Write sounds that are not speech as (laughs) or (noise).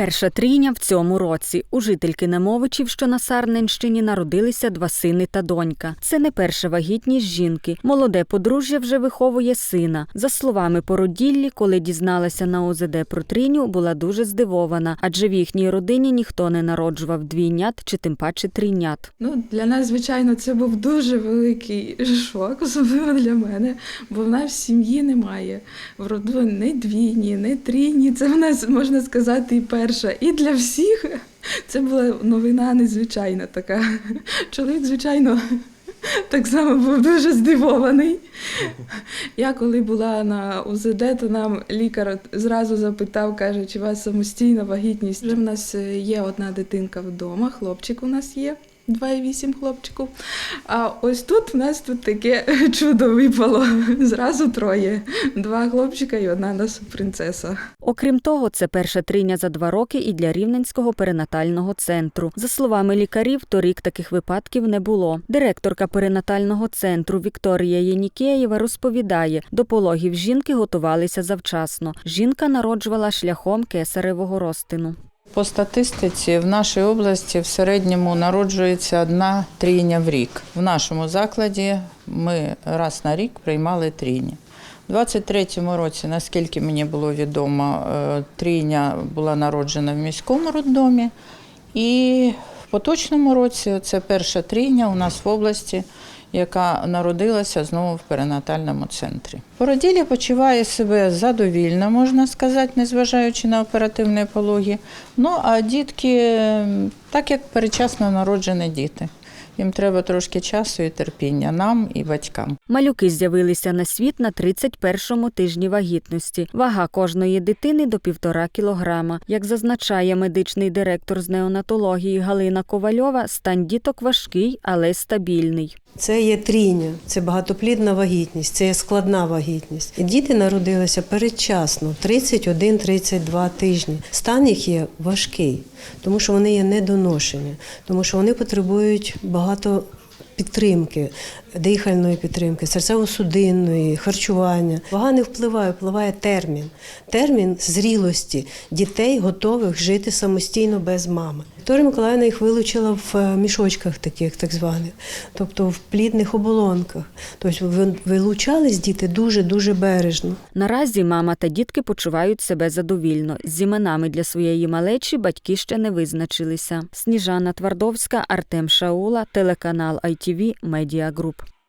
Перша трійня в цьому році. У жительки Немовичів, що на Сарненщині, народилися два сини та донька. Це не перша вагітність жінки. Молоде подружжя вже виховує сина. За словами породіллі, коли дізналася на ОЗД про трійню, була дуже здивована, адже в їхній родині ніхто не народжував двійнят чи тим паче трійнят. Ну, для нас, звичайно, це був дуже великий шок, особливо для мене, бо в нас в сім'ї немає. В роду не двійні, не трійні. Це в нас, можна сказати, і перша. І для всіх це була новина незвичайна така. Чоловік, звичайно, так само був дуже здивований. Я коли була на УЗД, то нам лікар зразу запитав, каже, чи у вас самостійна вагітність. Вже в нас е, є одна дитинка вдома, хлопчик у нас є. 2,8 хлопчику. А ось тут в нас тут таке (laughs) чудо випало. Зразу троє. Два хлопчика і одна наша принцеса. Окрім того, це перша трійня за два роки і для Рівненського перинатального центру. За словами лікарів, торік таких випадків не було. Директорка перинатального центру Вікторія Єнікеєва розповідає, до пологів жінки готувалися завчасно. Жінка народжувала шляхом кесаревого розтину. По статистиці в нашій області в середньому народжується одна трійня в рік. В нашому закладі ми раз на рік приймали трійні. У 23-му році, наскільки мені було відомо, е, трійня була народжена в міському роддомі. І в поточному році це перша трійня у нас в області, яка народилася знову в перинатальному центрі. Породілля почуває себе задовільно, можна сказати, незважаючи на оперативні пологи. Ну а дітки, так як перечасно народжені діти. Їм треба трошки часу і терпіння нам і батькам. Малюки з'явилися на світ на 31-му тижні вагітності. Вага кожної дитини до півтора кілограма. Як зазначає медичний директор з неонатології Галина Ковальова, стан діток важкий, але стабільний. Це є трійня, це багатоплідна вагітність, це є складна вагітність. І Діти народилися передчасно, 31-32 тижні. Стан їх є важкий, тому що вони є недоношені, тому що вони потребують багато підтримки, дихальної підтримки, серцево-судинної, харчування. Вага не впливає, впливає термін. Термін зрілості дітей, готових жити самостійно без мами. Вікторія Миколаївна їх вилучила в е, мішочках таких, так званих, тобто в плідних оболонках. Тобто вилучались діти дуже-дуже бережно. Наразі мама та дітки почувають себе задовільно. З іменами для своєї малечі батьки ще не визначилися. Сніжана Твардовська, Артем Шаула, телеканал ITV Media Group.